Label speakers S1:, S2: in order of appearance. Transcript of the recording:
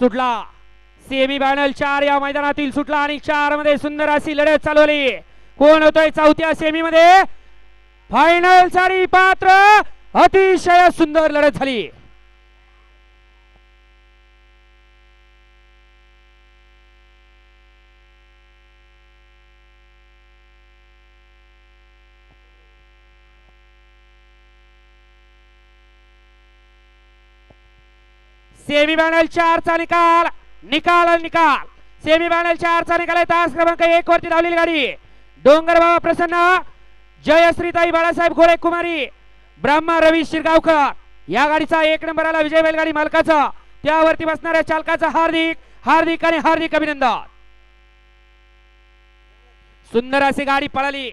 S1: सुटला. Semi final चार या मैदानातील सुटला आणि चारमध्ये सुंदर अशी लढत चालवली. कोण होतोय चौथ्या सेमी मध्ये फायनलसाठी पात्र. अतिशय सुंदर लढत झाली. सेमी फायनल चारचा निकाल. निकाल निकाल. सेमी फायनल चारचा निकाल आहे. तास क्रमांक एक वरती धावलेली गाडी. डोंगर बाबा प्रसन्न. जयश्रीताई बाळासाहेब गोळे कुमारी. ब्रह्मा रवी शिरगावकर. या गाडीचा एक नंबर आला विजय बैलगाडी मालकाचा. त्यावरती बसणाऱ्या चालकाचा हार्दिक हार्दिक आणि हार्दिक अभिनंदन. सुंदर अशी गाडी पळाली.